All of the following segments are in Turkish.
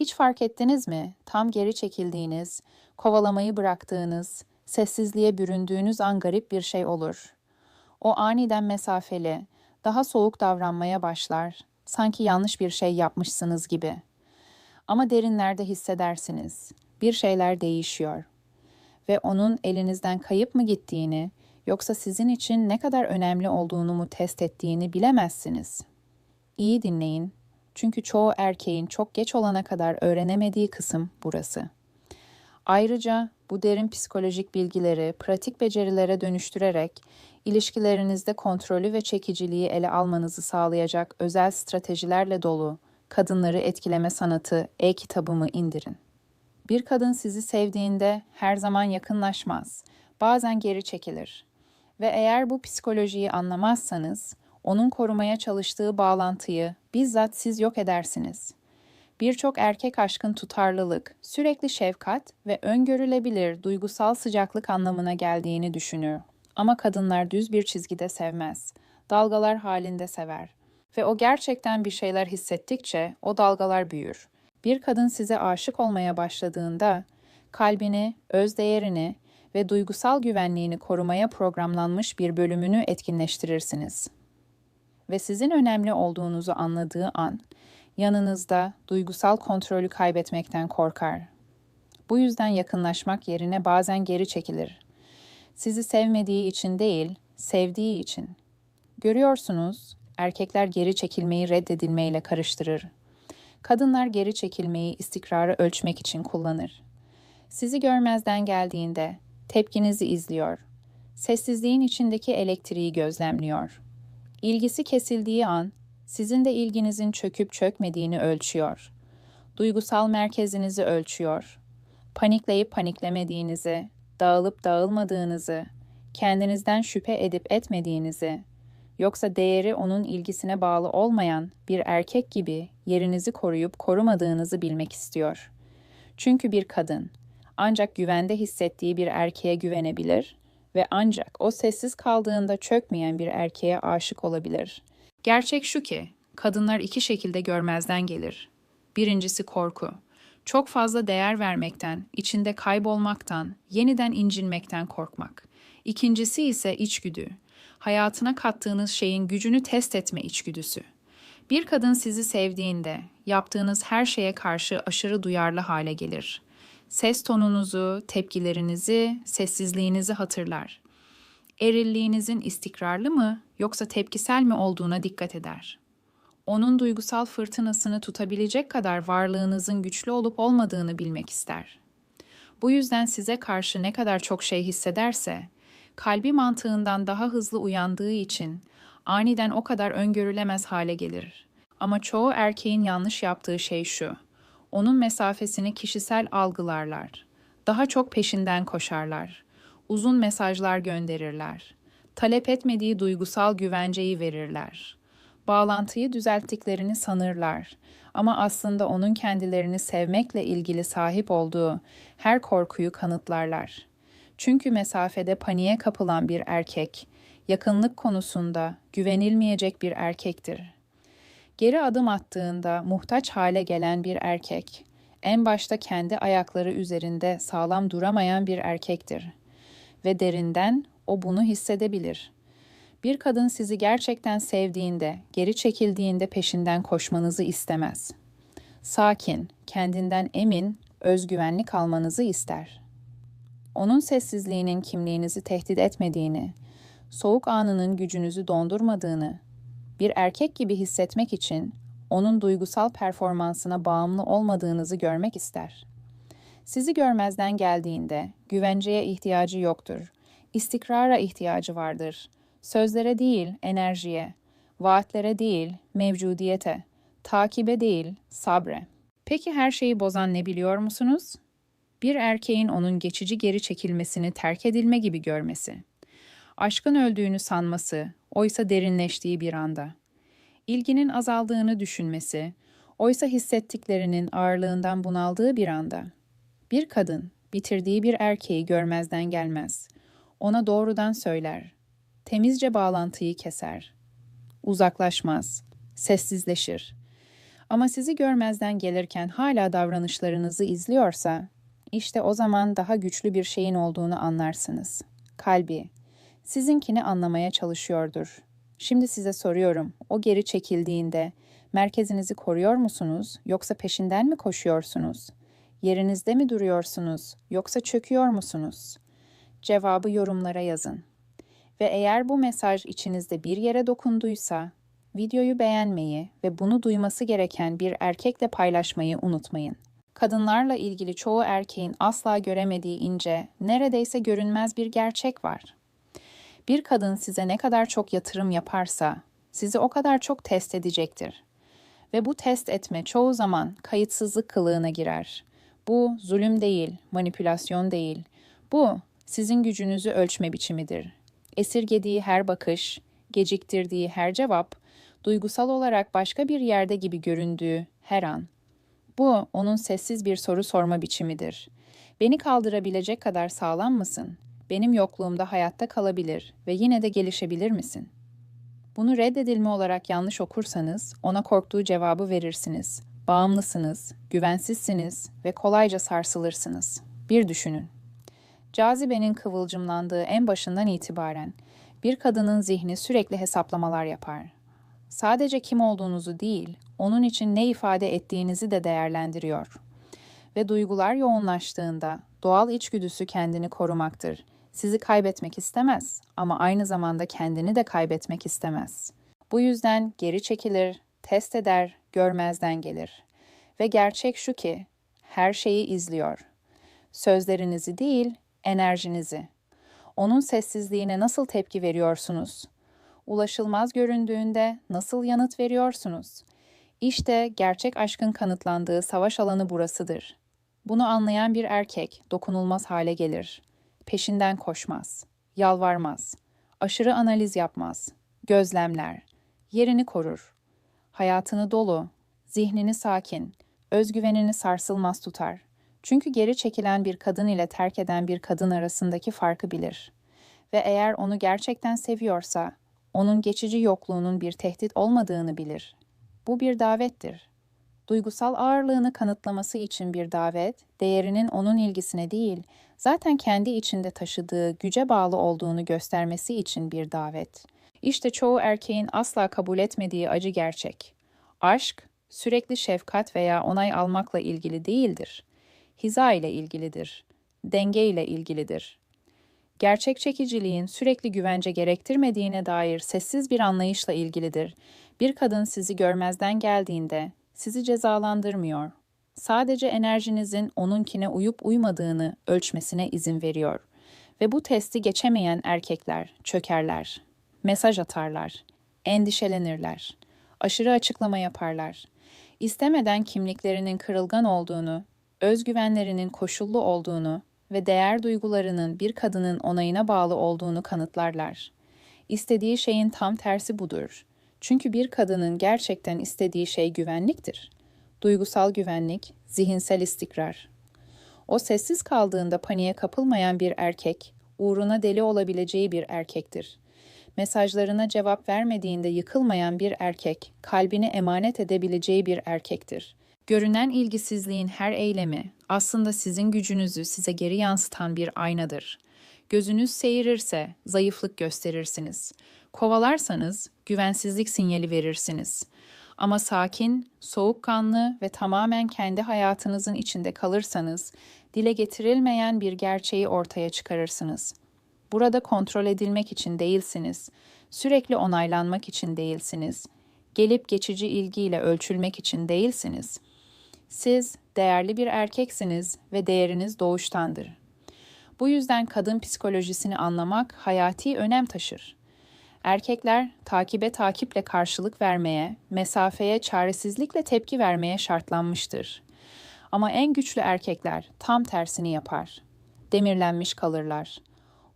Hiç fark ettiniz mi? Tam geri çekildiğiniz, kovalamayı bıraktığınız, sessizliğe büründüğünüz an garip bir şey olur. O aniden mesafeli, daha soğuk davranmaya başlar. Sanki yanlış bir şey yapmışsınız gibi. Ama derinlerde hissedersiniz. Bir şeyler değişiyor. Ve onun elinizden kayıp mı gittiğini, yoksa sizin için ne kadar önemli olduğunu mu test ettiğini bilemezsiniz. İyi dinleyin. Çünkü çoğu erkeğin çok geç olana kadar öğrenemediği kısım burası. Ayrıca bu derin psikolojik bilgileri pratik becerilere dönüştürerek ilişkilerinizde kontrolü ve çekiciliği ele almanızı sağlayacak özel stratejilerle dolu Kadınları Etkileme Sanatı e-kitabımı indirin. Bir kadın sizi sevdiğinde her zaman yakınlaşmaz. Bazen geri çekilir. Ve eğer bu psikolojiyi anlamazsanız, onun korumaya çalıştığı bağlantıyı bizzat siz yok edersiniz. Birçok erkek aşkın tutarlılık, sürekli şefkat ve öngörülebilir duygusal sıcaklık anlamına geldiğini düşünür. Ama kadınlar düz bir çizgide sevmez. Dalgalar halinde sever. Ve o gerçekten bir şeyler hissettikçe o dalgalar büyür. Bir kadın size aşık olmaya başladığında kalbini, öz değerini ve duygusal güvenliğini korumaya programlanmış bir bölümünü etkinleştirirsiniz. Ve sizin önemli olduğunuzu anladığı an yanınızda duygusal kontrolü kaybetmekten korkar. Bu yüzden yakınlaşmak yerine bazen geri çekilir. Sizi sevmediği için değil, sevdiği için. Görüyorsunuz, erkekler geri çekilmeyi reddedilmeyle karıştırır. Kadınlar geri çekilmeyi istikrarı ölçmek için kullanır. Sizi görmezden geldiğinde tepkinizi izliyor. Sessizliğin içindeki elektriği gözlemliyor. İlgisi kesildiği an sizin de ilginizin çöküp çökmediğini ölçüyor. Duygusal merkezinizi ölçüyor. Panikleyip paniklemediğinizi, dağılıp dağılmadığınızı, kendinizden şüphe edip etmediğinizi, yoksa değeri onun ilgisine bağlı olmayan bir erkek gibi yerinizi koruyup korumadığınızı bilmek istiyor. Çünkü bir kadın ancak güvende hissettiği bir erkeğe güvenebilir ve ancak o sessiz kaldığında çökmeyen bir erkeğe aşık olabilir. Gerçek şu ki, kadınlar iki şekilde görmezden gelir. Birincisi korku. Çok fazla değer vermekten, içinde kaybolmaktan, yeniden incinmekten korkmak. İkincisi ise içgüdü. Hayatına kattığınız şeyin gücünü test etme içgüdüsü. Bir kadın sizi sevdiğinde yaptığınız her şeye karşı aşırı duyarlı hale gelir. Ses tonunuzu, tepkilerinizi, sessizliğinizi hatırlar. Erilliğinizin istikrarlı mı yoksa tepkisel mi olduğuna dikkat eder. Onun duygusal fırtınasını tutabilecek kadar varlığınızın güçlü olup olmadığını bilmek ister. Bu yüzden size karşı ne kadar çok şey hissederse, kalbi mantığından daha hızlı uyandığı için aniden o kadar öngörülemez hale gelir. Ama çoğu erkeğin yanlış yaptığı şey şu. Onun mesafesini kişisel algılarlar. Daha çok peşinden koşarlar. Uzun mesajlar gönderirler. Talep etmediği duygusal güvenceyi verirler. Bağlantıyı düzelttiklerini sanırlar ama aslında onun kendilerini sevmekle ilgili sahip olduğu her korkuyu kanıtlarlar. Çünkü mesafede paniğe kapılan bir erkek, yakınlık konusunda güvenilmeyecek bir erkektir. Geri adım attığında muhtaç hale gelen bir erkek, en başta kendi ayakları üzerinde sağlam duramayan bir erkektir ve derinden o bunu hissedebilir. Bir kadın sizi gerçekten sevdiğinde, geri çekildiğinde peşinden koşmanızı istemez. Sakin, kendinden emin, özgüvenli kalmanızı ister. Onun sessizliğinin kimliğinizi tehdit etmediğini, soğuk anının gücünüzü dondurmadığını, bir erkek gibi hissetmek için onun duygusal performansına bağımlı olmadığınızı görmek ister. Sizi görmezden geldiğinde güvenceye ihtiyacı yoktur. İstikrara ihtiyacı vardır. Sözlere değil, enerjiye. Vaatlere değil, mevcudiyete. Takibe değil, sabre. Peki her şeyi bozan ne biliyor musunuz? Bir erkeğin onun geçici geri çekilmesini terk edilme gibi görmesi. Aşkın öldüğünü sanması, oysa derinleştiği bir anda. İlginin azaldığını düşünmesi, oysa hissettiklerinin ağırlığından bunaldığı bir anda. Bir kadın bitirdiği bir erkeği görmezden gelmez. Ona doğrudan söyler. Temizce bağlantıyı keser. Uzaklaşmaz. Sessizleşir. Ama sizi görmezden gelirken hala davranışlarınızı izliyorsa, işte o zaman daha güçlü bir şeyin olduğunu anlarsınız. Kalbi, sizinkini anlamaya çalışıyordur. Şimdi size soruyorum, o geri çekildiğinde merkezinizi koruyor musunuz yoksa peşinden mi koşuyorsunuz? Yerinizde mi duruyorsunuz yoksa çöküyor musunuz? Cevabı yorumlara yazın. Ve eğer bu mesaj içinizde bir yere dokunduysa, videoyu beğenmeyi ve bunu duyması gereken bir erkekle paylaşmayı unutmayın. Kadınlarla ilgili çoğu erkeğin asla göremediği ince, neredeyse görünmez bir gerçek var. Bir kadın size ne kadar çok yatırım yaparsa, sizi o kadar çok test edecektir. Ve bu test etme çoğu zaman kayıtsızlık kılığına girer. Bu zulüm değil, manipülasyon değil. Bu sizin gücünüzü ölçme biçimidir. Esirgediği her bakış, geciktirdiği her cevap, duygusal olarak başka bir yerde gibi göründüğü her an. Bu onun sessiz bir soru sorma biçimidir. Beni kaldırabilecek kadar sağlam mısın? Benim yokluğumda hayatta kalabilir ve yine de gelişebilir misin? Bunu reddedilme olarak yanlış okursanız ona korktuğu cevabı verirsiniz. Bağımlısınız, güvensizsiniz ve kolayca sarsılırsınız. Bir düşünün. Cazibenin kıvılcımlandığı en başından itibaren bir kadının zihni sürekli hesaplamalar yapar. Sadece kim olduğunuzu değil, onun için ne ifade ettiğinizi de değerlendiriyor. Ve duygular yoğunlaştığında doğal içgüdüsü kendini korumaktır. Sizi kaybetmek istemez ama aynı zamanda kendini de kaybetmek istemez. Bu yüzden geri çekilir, test eder, görmezden gelir. Ve gerçek şu ki her şeyi izliyor. Sözlerinizi değil, enerjinizi. Onun sessizliğine nasıl tepki veriyorsunuz? Ulaşılmaz göründüğünde nasıl yanıt veriyorsunuz? İşte gerçek aşkın kanıtlandığı savaş alanı burasıdır. Bunu anlayan bir erkek dokunulmaz hale gelir. Peşinden koşmaz, yalvarmaz, aşırı analiz yapmaz, gözlemler, yerini korur. Hayatını dolu, zihnini sakin, özgüvenini sarsılmaz tutar. Çünkü geri çekilen bir kadın ile terk eden bir kadın arasındaki farkı bilir. Ve eğer onu gerçekten seviyorsa, onun geçici yokluğunun bir tehdit olmadığını bilir. Bu bir davettir. Duygusal ağırlığını kanıtlaması için bir davet, değerinin onun ilgisine değil, zaten kendi içinde taşıdığı güce bağlı olduğunu göstermesi için bir davet. İşte çoğu erkeğin asla kabul etmediği acı gerçek. Aşk, sürekli şefkat veya onay almakla ilgili değildir. Hiza ile ilgilidir. Denge ile ilgilidir. Gerçek çekiciliğin sürekli güvence gerektirmediğine dair sessiz bir anlayışla ilgilidir. Bir kadın sizi görmezden geldiğinde sizi cezalandırmıyor. Sadece enerjinizin onunkine uyup uymadığını ölçmesine izin veriyor. Ve bu testi geçemeyen erkekler çökerler, mesaj atarlar, endişelenirler, aşırı açıklama yaparlar. İstemeden kimliklerinin kırılgan olduğunu, özgüvenlerinin koşullu olduğunu ve değer duygularının bir kadının onayına bağlı olduğunu kanıtlarlar. İstediği şeyin tam tersi budur. Çünkü bir kadının gerçekten istediği şey güvenliktir. Duygusal güvenlik, zihinsel istikrar. O sessiz kaldığında paniğe kapılmayan bir erkek, uğruna deli olabileceği bir erkektir. Mesajlarına cevap vermediğinde yıkılmayan bir erkek, kalbini emanet edebileceği bir erkektir. Görünen ilgisizliğin her eylemi aslında sizin gücünüzü size geri yansıtan bir aynadır. Gözünüz seyirirse zayıflık gösterirsiniz. Kovalarsanız güvensizlik sinyali verirsiniz. Ama sakin, soğukkanlı ve tamamen kendi hayatınızın içinde kalırsanız dile getirilmeyen bir gerçeği ortaya çıkarırsınız. Burada kontrol edilmek için değilsiniz. Sürekli onaylanmak için değilsiniz. Gelip geçici ilgiyle ölçülmek için değilsiniz. Siz değerli bir erkeksiniz ve değeriniz doğuştandır. Bu yüzden kadın psikolojisini anlamak hayati önem taşır. Erkekler takibe takiple karşılık vermeye, mesafeye çaresizlikle tepki vermeye şartlanmıştır. Ama en güçlü erkekler tam tersini yapar. Demirlenmiş kalırlar.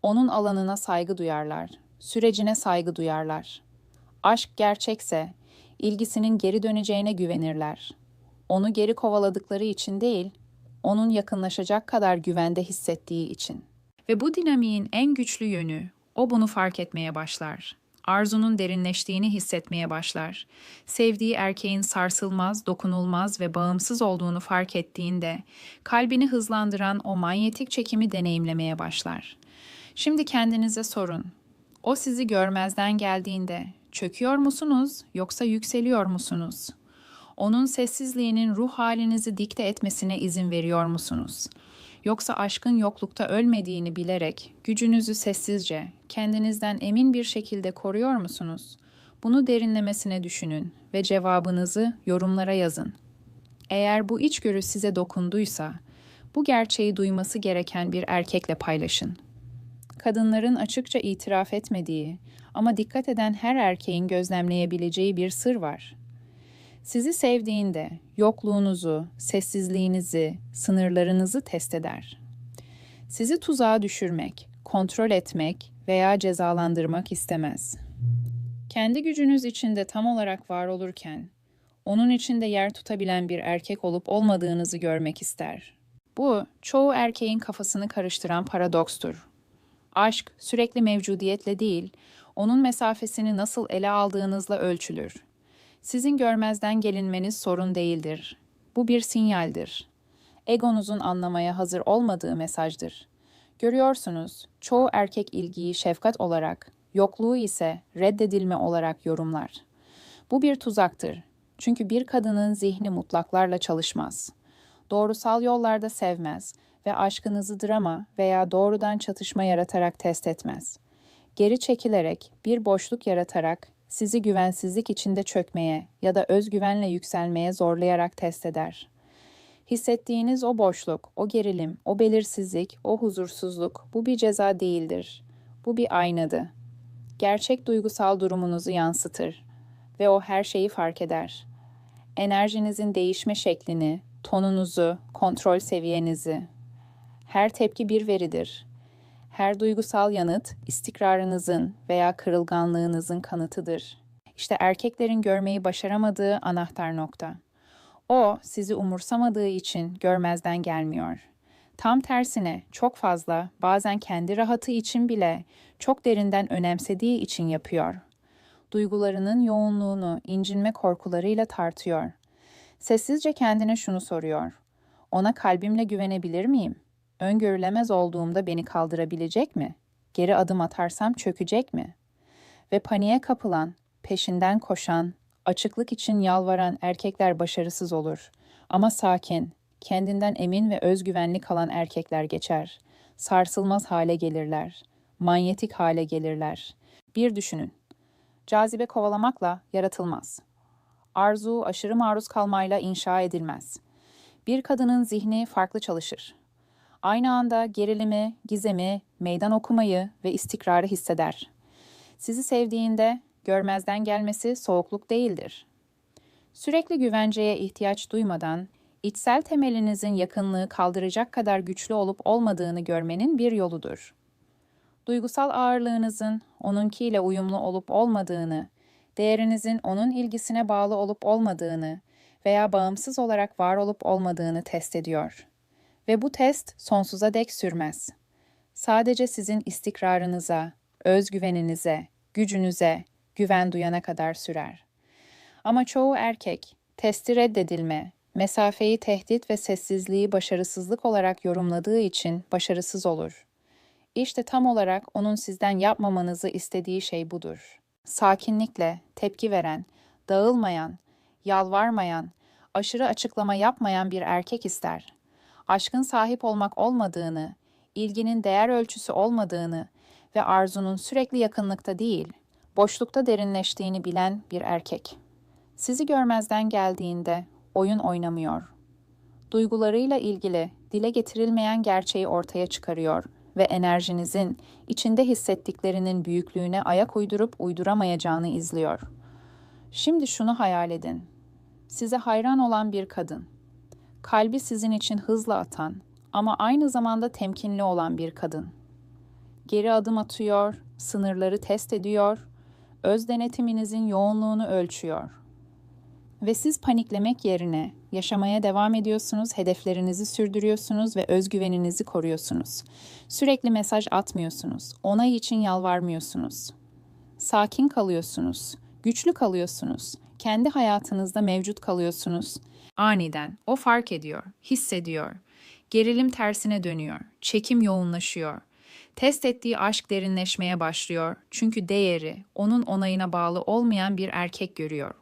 Onun alanına saygı duyarlar, sürecine saygı duyarlar. Aşk gerçekse ilgisinin geri döneceğine güvenirler. Onu geri kovaladıkları için değil, onun yakınlaşacak kadar güvende hissettiği için. Ve bu dinamiğin en güçlü yönü o bunu fark etmeye başlar. arzunun derinleştiğini hissetmeye başlar. Sevdiği erkeğin sarsılmaz, dokunulmaz ve bağımsız olduğunu fark ettiğinde kalbini hızlandıran o manyetik çekimi deneyimlemeye başlar. Şimdi kendinize sorun. O sizi görmezden geldiğinde çöküyor musunuz yoksa yükseliyor musunuz? Onun sessizliğinin ruh halinizi dikte etmesine izin veriyor musunuz? Yoksa aşkın yoklukta ölmediğini bilerek gücünüzü sessizce, kendinizden emin bir şekilde koruyor musunuz? Bunu derinlemesine düşünün ve cevabınızı yorumlara yazın. Eğer bu içgörü size dokunduysa, bu gerçeği duyması gereken bir erkekle paylaşın. Kadınların açıkça itiraf etmediği ama dikkat eden her erkeğin gözlemleyebileceği bir sır var. Sizi sevdiğinde yokluğunuzu, sessizliğinizi, sınırlarınızı test eder. Sizi tuzağa düşürmek, kontrol etmek veya cezalandırmak istemez. Kendi gücünüz içinde tam olarak var olurken, onun içinde yer tutabilen bir erkek olup olmadığınızı görmek ister. Bu, çoğu erkeğin kafasını karıştıran paradokstur. Aşk sürekli mevcudiyetle değil, onun mesafesini nasıl ele aldığınızla ölçülür. Sizin görmezden gelinmeniz sorun değildir. Bu bir sinyaldir. Egonuzun anlamaya hazır olmadığı mesajdır. Görüyorsunuz, çoğu erkek ilgiyi şefkat olarak, yokluğu ise reddedilme olarak yorumlar. Bu bir tuzaktır. Çünkü bir kadının zihni mutlaklarla çalışmaz. Doğrusal yollarda sevmez ve aşkınızı drama veya doğrudan çatışma yaratarak test etmez. Geri çekilerek, bir boşluk yaratarak sizi güvensizlik içinde çökmeye ya da özgüvenle yükselmeye zorlayarak test eder. Hissettiğiniz o boşluk, o gerilim, o belirsizlik, o huzursuzluk bu bir ceza değildir. Bu bir aynadı. Gerçek duygusal durumunuzu yansıtır ve o her şeyi fark eder. Enerjinizin değişme şeklini, tonunuzu, kontrol seviyenizi. Her tepki bir veridir her duygusal yanıt istikrarınızın veya kırılganlığınızın kanıtıdır. İşte erkeklerin görmeyi başaramadığı anahtar nokta. O sizi umursamadığı için görmezden gelmiyor. Tam tersine çok fazla, bazen kendi rahatı için bile çok derinden önemsediği için yapıyor. Duygularının yoğunluğunu incinme korkularıyla tartıyor. Sessizce kendine şunu soruyor. Ona kalbimle güvenebilir miyim? Öngörülemez olduğumda beni kaldırabilecek mi? Geri adım atarsam çökecek mi? Ve paniğe kapılan, peşinden koşan, açıklık için yalvaran erkekler başarısız olur. Ama sakin, kendinden emin ve özgüvenli kalan erkekler geçer. Sarsılmaz hale gelirler. Manyetik hale gelirler. Bir düşünün. Cazibe kovalamakla yaratılmaz. Arzu aşırı maruz kalmayla inşa edilmez. Bir kadının zihni farklı çalışır aynı anda gerilimi, gizemi, meydan okumayı ve istikrarı hisseder. Sizi sevdiğinde görmezden gelmesi soğukluk değildir. Sürekli güvenceye ihtiyaç duymadan içsel temelinizin yakınlığı kaldıracak kadar güçlü olup olmadığını görmenin bir yoludur. Duygusal ağırlığınızın onunkiyle uyumlu olup olmadığını, değerinizin onun ilgisine bağlı olup olmadığını veya bağımsız olarak var olup olmadığını test ediyor.'' Ve bu test sonsuza dek sürmez. Sadece sizin istikrarınıza, özgüveninize, gücünüze güven duyana kadar sürer. Ama çoğu erkek testi reddedilme, mesafeyi tehdit ve sessizliği başarısızlık olarak yorumladığı için başarısız olur. İşte tam olarak onun sizden yapmamanızı istediği şey budur. Sakinlikle tepki veren, dağılmayan, yalvarmayan, aşırı açıklama yapmayan bir erkek ister aşkın sahip olmak olmadığını, ilginin değer ölçüsü olmadığını ve arzunun sürekli yakınlıkta değil, boşlukta derinleştiğini bilen bir erkek. Sizi görmezden geldiğinde oyun oynamıyor. Duygularıyla ilgili dile getirilmeyen gerçeği ortaya çıkarıyor ve enerjinizin içinde hissettiklerinin büyüklüğüne ayak uydurup uyduramayacağını izliyor. Şimdi şunu hayal edin. Size hayran olan bir kadın kalbi sizin için hızla atan ama aynı zamanda temkinli olan bir kadın. Geri adım atıyor, sınırları test ediyor, öz denetiminizin yoğunluğunu ölçüyor. Ve siz paniklemek yerine yaşamaya devam ediyorsunuz, hedeflerinizi sürdürüyorsunuz ve özgüveninizi koruyorsunuz. Sürekli mesaj atmıyorsunuz, onay için yalvarmıyorsunuz. sakin kalıyorsunuz, güçlü kalıyorsunuz, kendi hayatınızda mevcut kalıyorsunuz. Aniden o fark ediyor, hissediyor. Gerilim tersine dönüyor, çekim yoğunlaşıyor. Test ettiği aşk derinleşmeye başlıyor çünkü değeri onun onayına bağlı olmayan bir erkek görüyor.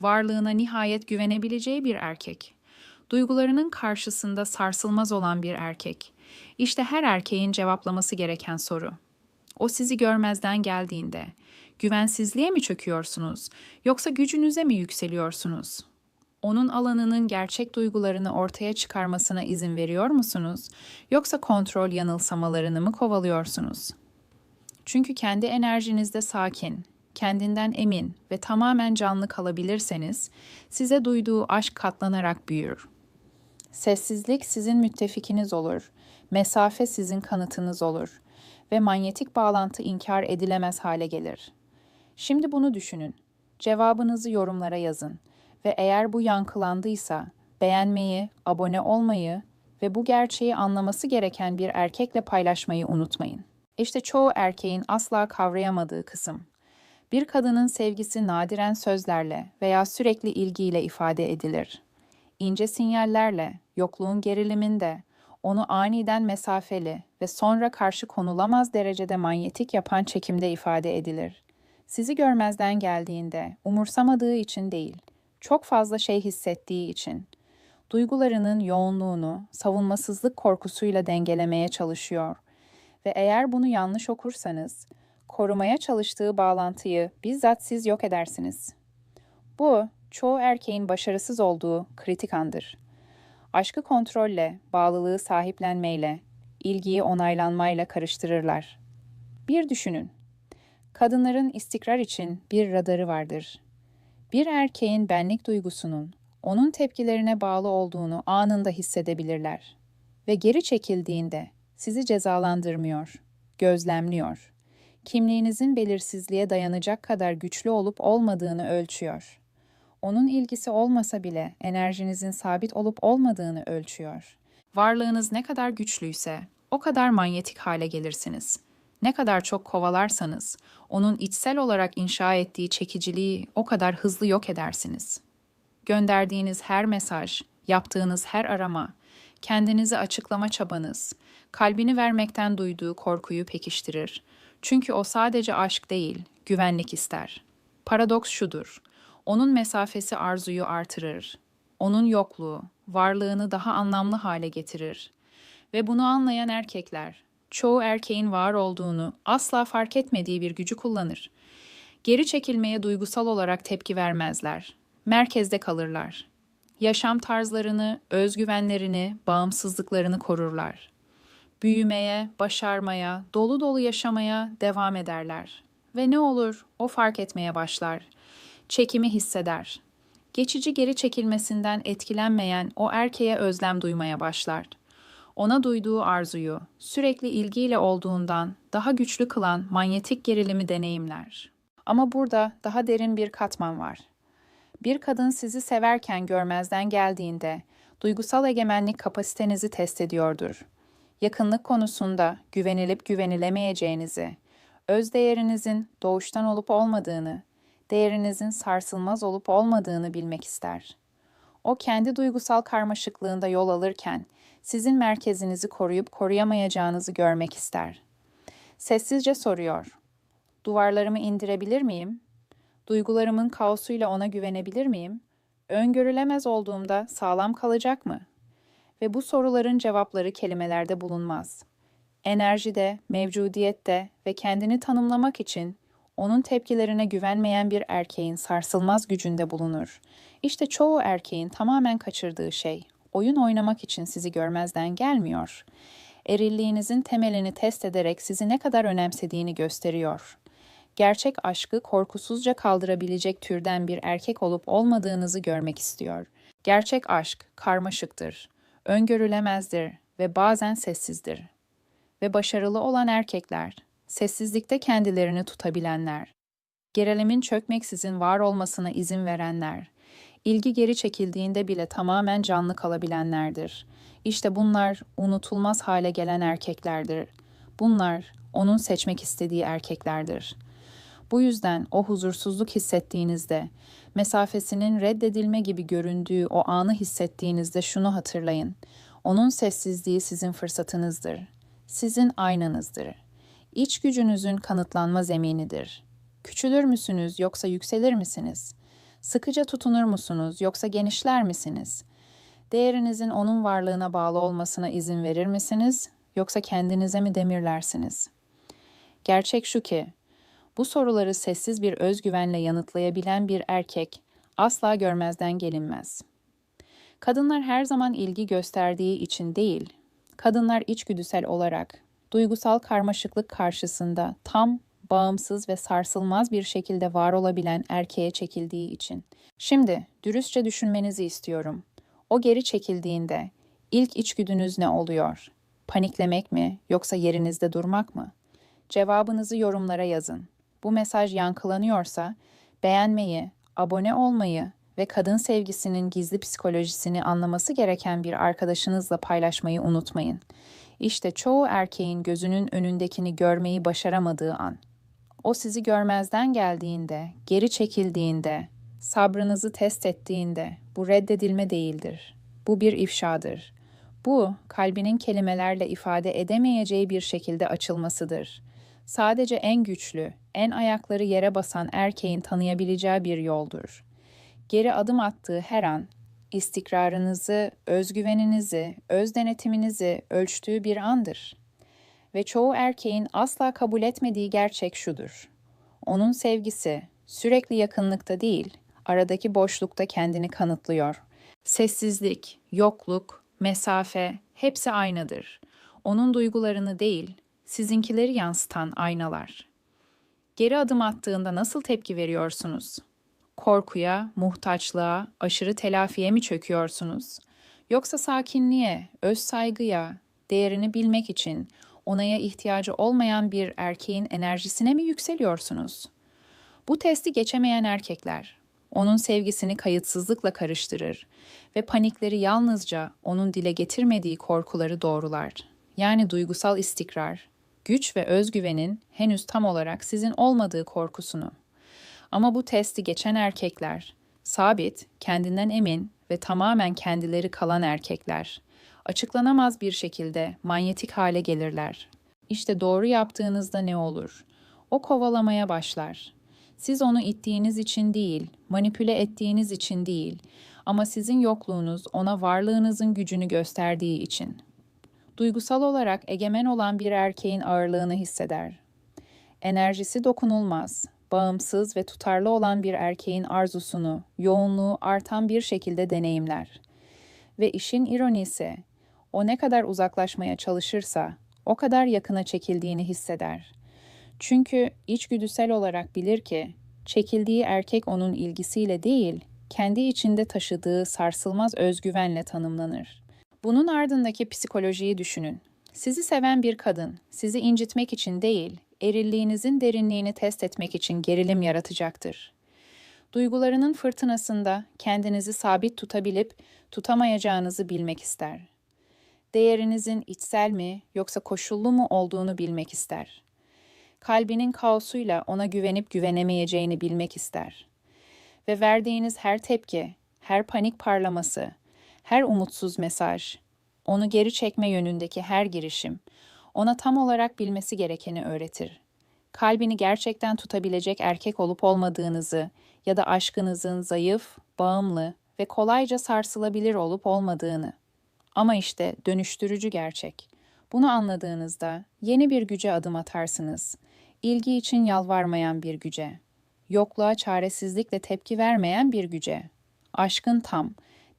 Varlığına nihayet güvenebileceği bir erkek. Duygularının karşısında sarsılmaz olan bir erkek. İşte her erkeğin cevaplaması gereken soru. O sizi görmezden geldiğinde güvensizliğe mi çöküyorsunuz yoksa gücünüze mi yükseliyorsunuz? Onun alanının gerçek duygularını ortaya çıkarmasına izin veriyor musunuz yoksa kontrol yanılsamalarını mı kovalıyorsunuz? Çünkü kendi enerjinizde sakin, kendinden emin ve tamamen canlı kalabilirseniz size duyduğu aşk katlanarak büyür. Sessizlik sizin müttefikiniz olur, mesafe sizin kanıtınız olur ve manyetik bağlantı inkar edilemez hale gelir. Şimdi bunu düşünün. Cevabınızı yorumlara yazın ve eğer bu yankılandıysa beğenmeyi, abone olmayı ve bu gerçeği anlaması gereken bir erkekle paylaşmayı unutmayın. İşte çoğu erkeğin asla kavrayamadığı kısım. Bir kadının sevgisi nadiren sözlerle veya sürekli ilgiyle ifade edilir. İnce sinyallerle, yokluğun geriliminde, onu aniden mesafeli ve sonra karşı konulamaz derecede manyetik yapan çekimde ifade edilir. Sizi görmezden geldiğinde, umursamadığı için değil, çok fazla şey hissettiği için, duygularının yoğunluğunu savunmasızlık korkusuyla dengelemeye çalışıyor ve eğer bunu yanlış okursanız, korumaya çalıştığı bağlantıyı bizzat siz yok edersiniz. Bu, çoğu erkeğin başarısız olduğu kritik andır. Aşkı kontrolle, bağlılığı sahiplenmeyle, ilgiyi onaylanmayla karıştırırlar. Bir düşünün. Kadınların istikrar için bir radarı vardır. Bir erkeğin benlik duygusunun onun tepkilerine bağlı olduğunu anında hissedebilirler ve geri çekildiğinde sizi cezalandırmıyor, gözlemliyor. Kimliğinizin belirsizliğe dayanacak kadar güçlü olup olmadığını ölçüyor. Onun ilgisi olmasa bile enerjinizin sabit olup olmadığını ölçüyor. Varlığınız ne kadar güçlüyse o kadar manyetik hale gelirsiniz. Ne kadar çok kovalarsanız onun içsel olarak inşa ettiği çekiciliği o kadar hızlı yok edersiniz. Gönderdiğiniz her mesaj, yaptığınız her arama, kendinizi açıklama çabanız, kalbini vermekten duyduğu korkuyu pekiştirir. Çünkü o sadece aşk değil, güvenlik ister. Paradoks şudur. Onun mesafesi arzuyu artırır. Onun yokluğu, varlığını daha anlamlı hale getirir. Ve bunu anlayan erkekler, çoğu erkeğin var olduğunu asla fark etmediği bir gücü kullanır. Geri çekilmeye duygusal olarak tepki vermezler. Merkezde kalırlar. Yaşam tarzlarını, özgüvenlerini, bağımsızlıklarını korurlar. Büyümeye, başarmaya, dolu dolu yaşamaya devam ederler. Ve ne olur o fark etmeye başlar. Çekimi hisseder. Geçici geri çekilmesinden etkilenmeyen o erkeğe özlem duymaya başlar ona duyduğu arzuyu sürekli ilgiyle olduğundan daha güçlü kılan manyetik gerilimi deneyimler. Ama burada daha derin bir katman var. Bir kadın sizi severken görmezden geldiğinde duygusal egemenlik kapasitenizi test ediyordur. Yakınlık konusunda güvenilip güvenilemeyeceğinizi, öz değerinizin doğuştan olup olmadığını, değerinizin sarsılmaz olup olmadığını bilmek ister. O kendi duygusal karmaşıklığında yol alırken sizin merkezinizi koruyup koruyamayacağınızı görmek ister. Sessizce soruyor. Duvarlarımı indirebilir miyim? Duygularımın kaosuyla ona güvenebilir miyim? Öngörülemez olduğumda sağlam kalacak mı? Ve bu soruların cevapları kelimelerde bulunmaz. Enerjide, mevcudiyette ve kendini tanımlamak için onun tepkilerine güvenmeyen bir erkeğin sarsılmaz gücünde bulunur. İşte çoğu erkeğin tamamen kaçırdığı şey oyun oynamak için sizi görmezden gelmiyor. Erilliğinizin temelini test ederek sizi ne kadar önemsediğini gösteriyor. Gerçek aşkı korkusuzca kaldırabilecek türden bir erkek olup olmadığınızı görmek istiyor. Gerçek aşk karmaşıktır, öngörülemezdir ve bazen sessizdir. Ve başarılı olan erkekler, sessizlikte kendilerini tutabilenler, gerilimin çökmeksizin var olmasına izin verenler, ilgi geri çekildiğinde bile tamamen canlı kalabilenlerdir. İşte bunlar unutulmaz hale gelen erkeklerdir. Bunlar onun seçmek istediği erkeklerdir. Bu yüzden o huzursuzluk hissettiğinizde, mesafesinin reddedilme gibi göründüğü o anı hissettiğinizde şunu hatırlayın. Onun sessizliği sizin fırsatınızdır. Sizin aynanızdır. İç gücünüzün kanıtlanma zeminidir. Küçülür müsünüz yoksa yükselir misiniz? Sıkıca tutunur musunuz yoksa genişler misiniz? Değerinizin onun varlığına bağlı olmasına izin verir misiniz yoksa kendinize mi demirlersiniz? Gerçek şu ki, bu soruları sessiz bir özgüvenle yanıtlayabilen bir erkek asla görmezden gelinmez. Kadınlar her zaman ilgi gösterdiği için değil, kadınlar içgüdüsel olarak duygusal karmaşıklık karşısında tam, bağımsız ve sarsılmaz bir şekilde var olabilen erkeğe çekildiği için. Şimdi dürüstçe düşünmenizi istiyorum. O geri çekildiğinde ilk içgüdünüz ne oluyor? Paniklemek mi yoksa yerinizde durmak mı? Cevabınızı yorumlara yazın. Bu mesaj yankılanıyorsa beğenmeyi, abone olmayı ve kadın sevgisinin gizli psikolojisini anlaması gereken bir arkadaşınızla paylaşmayı unutmayın. İşte çoğu erkeğin gözünün önündekini görmeyi başaramadığı an. O sizi görmezden geldiğinde, geri çekildiğinde, sabrınızı test ettiğinde bu reddedilme değildir. Bu bir ifşadır. Bu kalbinin kelimelerle ifade edemeyeceği bir şekilde açılmasıdır. Sadece en güçlü, en ayakları yere basan erkeğin tanıyabileceği bir yoldur. Geri adım attığı her an istikrarınızı, özgüveninizi, öz denetiminizi ölçtüğü bir andır. Ve çoğu erkeğin asla kabul etmediği gerçek şudur. Onun sevgisi sürekli yakınlıkta değil, aradaki boşlukta kendini kanıtlıyor. Sessizlik, yokluk, mesafe hepsi aynadır. Onun duygularını değil, sizinkileri yansıtan aynalar. Geri adım attığında nasıl tepki veriyorsunuz? Korkuya, muhtaçlığa, aşırı telafiye mi çöküyorsunuz? Yoksa sakinliğe, öz saygıya, değerini bilmek için onaya ihtiyacı olmayan bir erkeğin enerjisine mi yükseliyorsunuz? Bu testi geçemeyen erkekler onun sevgisini kayıtsızlıkla karıştırır ve panikleri yalnızca onun dile getirmediği korkuları doğrular. Yani duygusal istikrar, güç ve özgüvenin henüz tam olarak sizin olmadığı korkusunu. Ama bu testi geçen erkekler, sabit, kendinden emin ve tamamen kendileri kalan erkekler, açıklanamaz bir şekilde manyetik hale gelirler. İşte doğru yaptığınızda ne olur? O kovalamaya başlar. Siz onu ittiğiniz için değil, manipüle ettiğiniz için değil ama sizin yokluğunuz ona varlığınızın gücünü gösterdiği için duygusal olarak egemen olan bir erkeğin ağırlığını hisseder. Enerjisi dokunulmaz, bağımsız ve tutarlı olan bir erkeğin arzusunu, yoğunluğu artan bir şekilde deneyimler. Ve işin ironisi, o ne kadar uzaklaşmaya çalışırsa o kadar yakına çekildiğini hisseder. Çünkü içgüdüsel olarak bilir ki çekildiği erkek onun ilgisiyle değil, kendi içinde taşıdığı sarsılmaz özgüvenle tanımlanır. Bunun ardındaki psikolojiyi düşünün. Sizi seven bir kadın, sizi incitmek için değil, erilliğinizin derinliğini test etmek için gerilim yaratacaktır. Duygularının fırtınasında kendinizi sabit tutabilip tutamayacağınızı bilmek ister. Değerinizin içsel mi yoksa koşullu mu olduğunu bilmek ister. Kalbinin kaosuyla ona güvenip güvenemeyeceğini bilmek ister. Ve verdiğiniz her tepki, her panik parlaması, her umutsuz mesaj, onu geri çekme yönündeki her girişim, ona tam olarak bilmesi gerekeni öğretir. Kalbini gerçekten tutabilecek erkek olup olmadığınızı ya da aşkınızın zayıf, bağımlı ve kolayca sarsılabilir olup olmadığını. Ama işte dönüştürücü gerçek. Bunu anladığınızda yeni bir güce adım atarsınız. İlgi için yalvarmayan bir güce. Yokluğa çaresizlikle tepki vermeyen bir güce. Aşkın tam,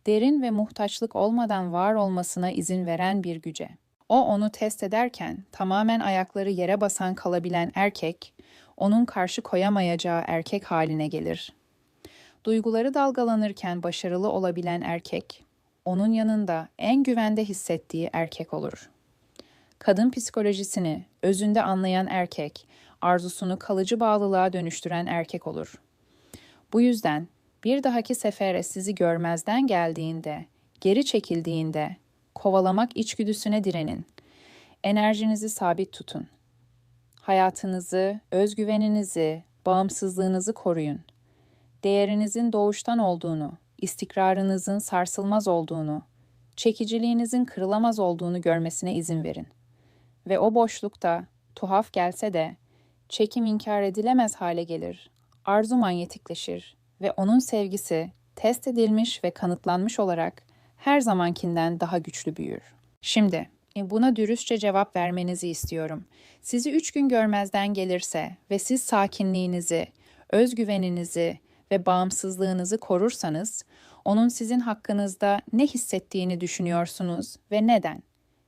derin ve muhtaçlık olmadan var olmasına izin veren bir güce. O onu test ederken tamamen ayakları yere basan kalabilen erkek, onun karşı koyamayacağı erkek haline gelir. Duyguları dalgalanırken başarılı olabilen erkek, onun yanında en güvende hissettiği erkek olur. Kadın psikolojisini özünde anlayan erkek, arzusunu kalıcı bağlılığa dönüştüren erkek olur. Bu yüzden bir dahaki sefere sizi görmezden geldiğinde, geri çekildiğinde, kovalamak içgüdüsüne direnin. Enerjinizi sabit tutun. Hayatınızı, özgüveninizi, bağımsızlığınızı koruyun. Değerinizin doğuştan olduğunu, istikrarınızın sarsılmaz olduğunu, çekiciliğinizin kırılamaz olduğunu görmesine izin verin. Ve o boşlukta, tuhaf gelse de, çekim inkar edilemez hale gelir, arzu manyetikleşir ve onun sevgisi test edilmiş ve kanıtlanmış olarak her zamankinden daha güçlü büyür. Şimdi e, buna dürüstçe cevap vermenizi istiyorum. Sizi üç gün görmezden gelirse ve siz sakinliğinizi, özgüveninizi ve bağımsızlığınızı korursanız, onun sizin hakkınızda ne hissettiğini düşünüyorsunuz ve neden?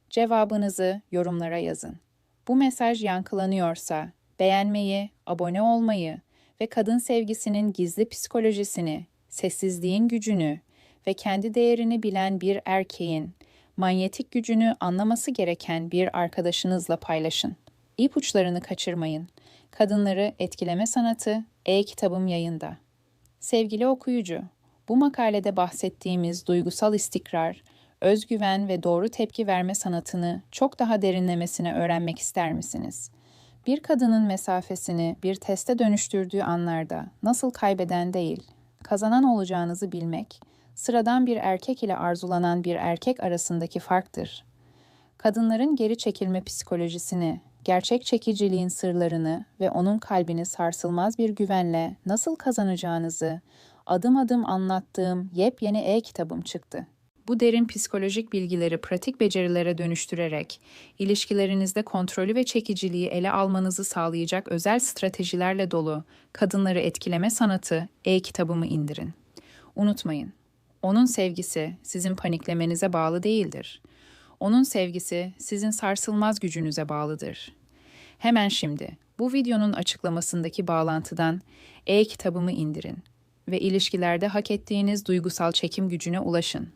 Cevabınızı yorumlara yazın. Bu mesaj yankılanıyorsa beğenmeyi, abone olmayı ve kadın sevgisinin gizli psikolojisini, sessizliğin gücünü ve kendi değerini bilen bir erkeğin manyetik gücünü anlaması gereken bir arkadaşınızla paylaşın. İpuçlarını kaçırmayın. Kadınları Etkileme Sanatı e-kitabım yayında. Sevgili okuyucu, bu makalede bahsettiğimiz duygusal istikrar, özgüven ve doğru tepki verme sanatını çok daha derinlemesine öğrenmek ister misiniz? Bir kadının mesafesini bir teste dönüştürdüğü anlarda nasıl kaybeden değil, kazanan olacağınızı bilmek, sıradan bir erkek ile arzulanan bir erkek arasındaki farktır. Kadınların geri çekilme psikolojisini, gerçek çekiciliğin sırlarını ve onun kalbini sarsılmaz bir güvenle nasıl kazanacağınızı adım adım anlattığım yepyeni e-kitabım çıktı. Bu derin psikolojik bilgileri pratik becerilere dönüştürerek ilişkilerinizde kontrolü ve çekiciliği ele almanızı sağlayacak özel stratejilerle dolu Kadınları Etkileme Sanatı e-kitabımı indirin. Unutmayın, onun sevgisi sizin paniklemenize bağlı değildir. Onun sevgisi sizin sarsılmaz gücünüze bağlıdır. Hemen şimdi bu videonun açıklamasındaki bağlantıdan e-kitabımı indirin ve ilişkilerde hak ettiğiniz duygusal çekim gücüne ulaşın.